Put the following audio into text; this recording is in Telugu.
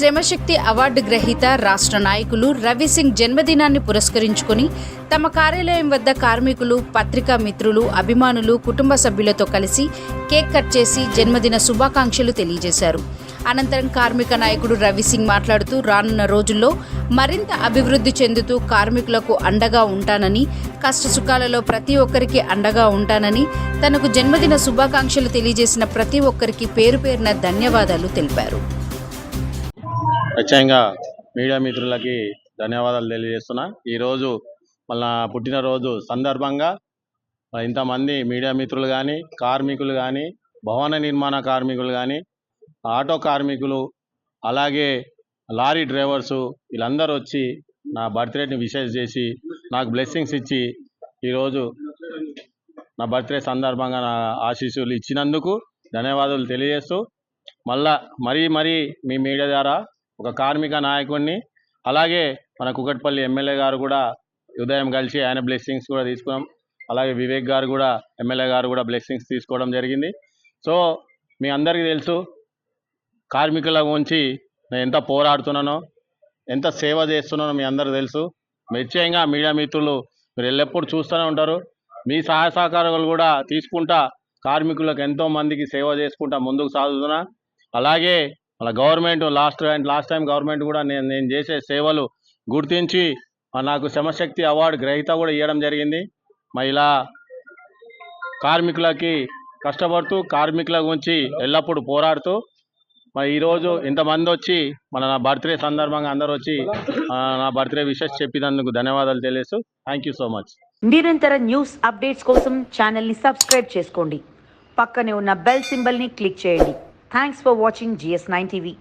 శ్రమశక్తి అవార్డు గ్రహీత రాష్ట్ర నాయకులు రవిసింగ్ జన్మదినాన్ని పురస్కరించుకుని తమ కార్యాలయం వద్ద కార్మికులు పత్రికా మిత్రులు అభిమానులు కుటుంబ సభ్యులతో కలిసి కేక్ కట్ చేసి జన్మదిన శుభాకాంక్షలు తెలియజేశారు. అనంతరం కార్మిక నాయకుడు రవిసింగ్ మాట్లాడుతూ రానున్న రోజుల్లో మరింత అభివృద్ధి చెందుతూ కార్మికులకు అండగా ఉంటానని కష్టసుఖాలలో ప్రతి ఒక్కరికి అండగా ఉంటానని తనకు జన్మదిన శుభాకాంక్షలు తెలియజేసిన ప్రతి ఒక్కరికి పేరు పేరున ధన్యవాదాలు తెలిపారు. ప్రత్యేకంగా మీడియా మిత్రులకి ధన్యవాదాలు తెలియజేస్తున్నా. ఈరోజు మళ్ళా పుట్టినరోజు సందర్భంగా ఇంతమంది మీడియా మిత్రులు కానీ కార్మికులు కానీ భవన నిర్మాణ కార్మికులు కానీ ఆటో కార్మికులు అలాగే లారీ డ్రైవర్సు వీళ్ళందరూ వచ్చి నా బర్త్డేని విషెస్ చేసి నాకు బ్లెస్సింగ్స్ ఇచ్చి ఈరోజు నా బర్త్డే సందర్భంగా నా ఆశీస్సులు ఇచ్చినందుకు ధన్యవాదాలు తెలియజేస్తూ మళ్ళా మరీ మరీ మీ మీడియా ద్వారా ఒక కార్మిక నాయకుడిని అలాగే మన కుకట్పల్లి ఎమ్మెల్యే గారు కూడా ఉదయం కలిసి ఆయన బ్లెస్సింగ్స్ కూడా తీసుకున్నాం. అలాగే వివేక్ గారు కూడా ఎమ్మెల్యే గారు కూడా బ్లెస్సింగ్స్ తీసుకోవడం జరిగింది. సో మీ అందరికీ తెలుసు కార్మికుల గురించి నేను ఎంత పోరాడుతున్నానో ఎంత సేవ చేస్తున్నానో మీ అందరికీ తెలుసు. నిశ్చయంగా మీడియా మిత్రులు మీరు ఎల్లప్పుడూ చూస్తూనే ఉంటారు. మీ సహాయ సహకారాలు కూడా తీసుకుంటా కార్మికులకు ఎంతో మందికి సేవ చేసుకుంటా ముందుకు సాగుతున్నా. అలాగే మళ్ళీ government last last time government కూడా నేను నేను చేసే సేవలు గుర్తించి నాకు శ్రమశక్తి అవార్డు గ్రహీత కూడా ఇవ్వడం జరిగింది. మహిళా కార్మికులకి కష్టపడుతూ కార్మికుల గురించి ఎల్లప్పుడూ పోరాడుతూ మరి ఈరోజు ఇంతమంది వచ్చి మన నా బర్త్డే సందర్భంగా అందరూ వచ్చి నా బర్త్డే విషెస్ చెప్పినందుకు ధన్యవాదాలు తెలియజేస్తూ థ్యాంక్ యూ సో మచ్ నిరంతర న్యూస్ అప్డేట్స్ కోసం ఛానల్ని సబ్స్క్రైబ్ చేసుకోండి. పక్కనే ఉన్న బెల్ సింబల్ని క్లిక్ చేయండి. Thanks for watching GS9 TV.